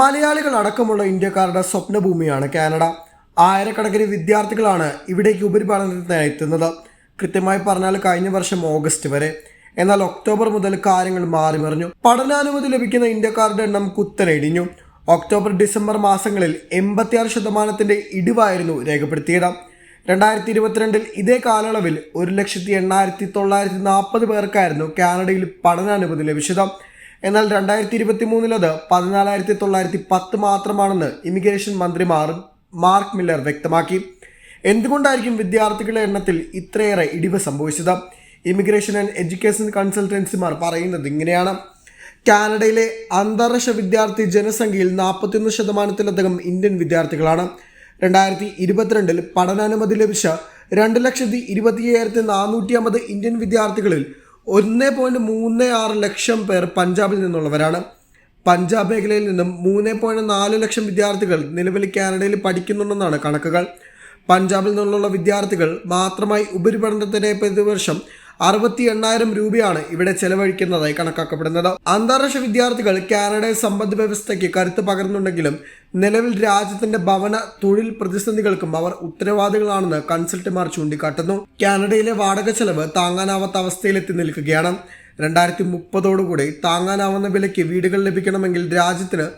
മലയാളികൾ അടക്കമുള്ള ഇന്ത്യക്കാരുടെ സ്വപ്നഭൂമിയാണ് കാനഡ. ആയിരക്കണക്കിന് വിദ്യാർത്ഥികളാണ് ഇവിടേക്ക് ഉപരിപഠനത്തിനായി എത്തുന്നത്. കൃത്യമായി പറഞ്ഞാൽ കഴിഞ്ഞ വർഷം ഓഗസ്റ്റ് വരെ. എന്നാൽ ഒക്ടോബർ മുതൽ കാര്യങ്ങൾ മാറിമറിഞ്ഞു പഠനാനുമതി ലഭിക്കുന്ന ഇന്ത്യക്കാരുടെ എണ്ണം കുത്തനെ ഇടിഞ്ഞു ഒക്ടോബർ ഡിസംബർ മാസങ്ങളിൽ എൺപത്തിയാറ് ശതമാനത്തിന്റെ ഇടിവായിരുന്നു രേഖപ്പെടുത്തിയത്. രണ്ടായിരത്തി ഇരുപത്തിരണ്ടിൽ ഇതേ കാലയളവിൽ ഒരു ലക്ഷത്തി എണ്ണായിരത്തി തൊള്ളായിരത്തി നാൽപ്പത് പേർക്കായിരുന്നു കാനഡയിൽ പഠനാനുമതി ലഭിച്ചത്. എന്നാൽ രണ്ടായിരത്തി ഇരുപത്തി മൂന്നിലത് പതിനാലായിരത്തി തൊള്ളായിരത്തി പത്ത് മാത്രമാണെന്ന് ഇമിഗ്രേഷൻ മന്ത്രിമാർ മാർക്ക് മില്ലർ വ്യക്തമാക്കി. എന്തുകൊണ്ടായിരിക്കും വിദ്യാർത്ഥികളുടെ എണ്ണത്തിൽ ഇത്രയേറെ ഇടിവ് സംഭവിച്ചത്? ഇമിഗ്രേഷൻ ആൻഡ് എഡ്യൂക്കേഷൻ കൺസൾട്ടൻസിമാർ പറയുന്നത് ഇങ്ങനെയാണ്. കാനഡയിലെ അന്താരാഷ്ട്ര വിദ്യാർത്ഥി ജനസംഖ്യയിൽ നാൽപ്പത്തിയൊന്ന് ശതമാനത്തിലധികം ഇന്ത്യൻ വിദ്യാർത്ഥികളാണ്. രണ്ടായിരത്തി ഇരുപത്തിരണ്ടിൽ പഠനാനുമതി ലഭിച്ച രണ്ട് ലക്ഷത്തി ഇരുപത്തി അയ്യായിരത്തി നാനൂറ്റി അമ്പത് ഇന്ത്യൻ വിദ്യാർത്ഥികളിൽ ഒന്ന് പോയിന്റ് മൂന്ന് ആറ് ലക്ഷം പേർ പഞ്ചാബിൽ നിന്നുള്ളവരാണ്. പഞ്ചാബ് മേഖലയിൽ നിന്നും മൂന്ന് പോയിന്റ് നാല് ലക്ഷം വിദ്യാർത്ഥികൾ നിലവിൽ കാനഡയിൽ പഠിക്കുന്നുണ്ടെന്നാണ് കണക്കുകൾ. പഞ്ചാബിൽ നിന്നുള്ള വിദ്യാർത്ഥികൾ മാത്രമായി ഉപരിപഠനത്തിന് പ്രതിവർഷം അറുപത്തി എണ്ണായിരം രൂപയാണ് ഇവിടെ ചെലവഴിക്കുന്നതായി കണക്കാക്കപ്പെടുന്നത്. അന്താരാഷ്ട്ര വിദ്യാർത്ഥികൾ കാനഡ സമ്പദ് വ്യവസ്ഥയ്ക്ക് കരുത്ത് പകർന്നുണ്ടെങ്കിലും നിലവിൽ രാജ്യത്തിന്റെ ഭവന തൊഴിൽ പ്രതിസന്ധികൾക്കും അവർ ഉത്തരവാദികളാണെന്ന് കൺസൾട്ടുമാർ ചൂണ്ടിക്കാട്ടുന്നു. കാനഡയിലെ വാടക ചെലവ് താങ്ങാനാവാത്ത അവസ്ഥയിലെത്തി നിൽക്കുകയാണ്. രണ്ടായിരത്തി മുപ്പതോടുകൂടി താങ്ങാനാവുന്ന വിലയ്ക്ക് വീടുകൾ ലഭിക്കണമെങ്കിൽ രാജ്യത്തിന്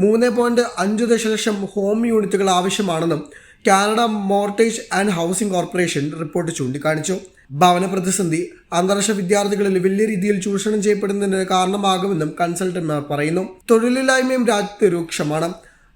മൂന്ന് പോയിന്റ് അഞ്ച് ദശലക്ഷം ഹോം യൂണിറ്റുകൾ ആവശ്യമാണെന്നും Canada mortgage and housing corporation report ചൂണ്ടിക്കാണിച്ചു. ഭവന പ്രതിസന്ധി അന്താരാഷ്ട്ര വിദ്യാർത്ഥികളിൽ വലിയ രീതിയിൽ ചൂഷണം ചെയ്യപ്പെടുന്നതിന് കാരണമാകുമെന്നും കൺസൾട്ടന്മാർ പറയുന്നു. തൊഴിലില്ലായ്മയും രാജ്യത്ത് രൂക്ഷമാണ്.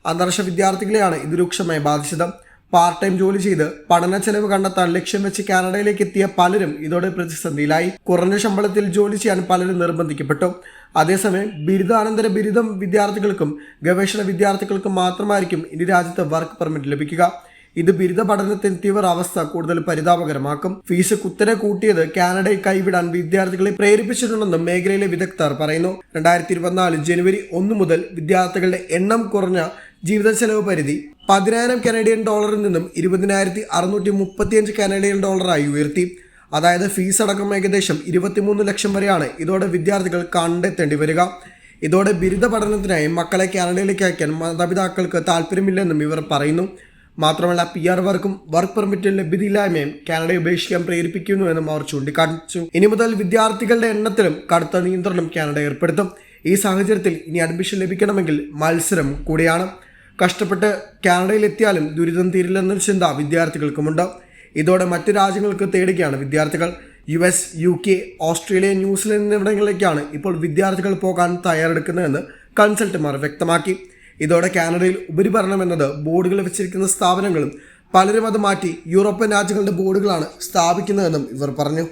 അന്താരാഷ്ട്ര വിദ്യാർത്ഥികളെയാണ് ഇത് രൂക്ഷമായി ബാധിച്ചത്. പാർട്ട് ടൈം ജോലി ചെയ്ത് പഠന ചെലവ് കണ്ടെത്താൻ ലക്ഷ്യം വെച്ച് കാനഡയിലേക്ക് എത്തിയ പലരും ഇതോടെ പ്രതിസന്ധിയിലായി. കുറഞ്ഞ ശമ്പളത്തിൽ ജോലി ചെയ്യാൻ പലരും നിർബന്ധിക്കപ്പെട്ടു. അതേസമയം ബിരുദാനന്തര ബിരുദം വിദ്യാർത്ഥികൾക്കും ഗവേഷണ വിദ്യാർത്ഥികൾക്കും മാത്രമായിരിക്കും ഇനി രാജ്യത്ത് വർക്ക് പെർമിറ്റ് ലഭിക്കുക. ഇത് ബിരുദ പഠനത്തിനെത്തിയവർ അവസ്ഥ കൂടുതൽ പരിതാപകരമാക്കും. ഫീസ് കുത്തനെ കൂട്ടിയത് കാനഡയെ കൈവിടാൻ വിദ്യാർത്ഥികളെ പ്രേരിപ്പിച്ചിട്ടുണ്ടെന്നും മേഖലയിലെ വിദഗ്ധർ പറയുന്നു. രണ്ടായിരത്തി ഇരുപത്തിനാല് ജനുവരി ഒന്ന് മുതൽ വിദ്യാർത്ഥികളുടെ എണ്ണം കുറഞ്ഞ ജീവിത ചെലവ് പരിധി പതിനായിരം കനേഡിയൻ ഡോളറിൽ നിന്നും ഇരുപതിനായിരത്തി അറുന്നൂറ്റി മുപ്പത്തിയഞ്ച് കനേഡിയൻ ഡോളറായി ഉയർത്തി. അതായത് ഫീസ് അടക്കം ഏകദേശം ഇരുപത്തിമൂന്ന് ലക്ഷം വരെയാണ് ഇതോടെ വിദ്യാർത്ഥികൾ കണ്ടെത്തേണ്ടി വരിക. ഇതോടെ ബിരുദ പഠനത്തിനായി മക്കളെ കാനഡയിലേക്ക് അയക്കാൻ മാതാപിതാക്കൾക്ക് താല്പര്യമില്ലെന്നും ഇവർ പറയുന്നു. മാത്രമല്ല പി ആർ വർക്കും വർക്ക് പെർമിറ്റ് ലഭ്യതയില്ലായ്മയും കാനഡയെ ഉപേക്ഷിക്കാൻ പ്രേരിപ്പിക്കുന്നുവെന്നും അവർ ചൂണ്ടിക്കാണിച്ചു. ഇനി മുതൽ വിദ്യാർത്ഥികളുടെ എണ്ണത്തിലും കടുത്ത നിയന്ത്രണം കാനഡ ഏർപ്പെടുത്തും. ഈ സാഹചര്യത്തിൽ ഇനി അഡ്മിഷൻ ലഭിക്കണമെങ്കിൽ മത്സരം കൂടിയാണ്. കഷ്ടപ്പെട്ട് കാനഡയിലെത്തിയാലും ദുരിതം തീരില്ലെന്നൊരു ചിന്ത വിദ്യാർത്ഥികൾക്കുമുണ്ട്. ഇതോടെ മറ്റ് രാജ്യങ്ങൾക്ക് തേടുകയാണ് വിദ്യാർത്ഥികൾ. U S U K Australia New Zealand എന്നിവിടങ്ങളിലേക്കാണ് ഇപ്പോൾ വിദ്യാർത്ഥികൾ പോകാൻ തയ്യാറെടുക്കുന്നതെന്ന് കൺസൾട്ടന്മാർ വ്യക്തമാക്കി. ഇതോടെ കാനഡയിൽ ഉപരിഭരണം എന്നത് ബോർഡുകൾ വെച്ചിരിക്കുന്ന സ്ഥാപനങ്ങളും പലരും അത് മാറ്റി യൂറോപ്യൻ രാജ്യങ്ങളുടെ ബോർഡുകളാണ് സ്ഥാപിക്കുന്നതെന്നും ഇവർ പറഞ്ഞു.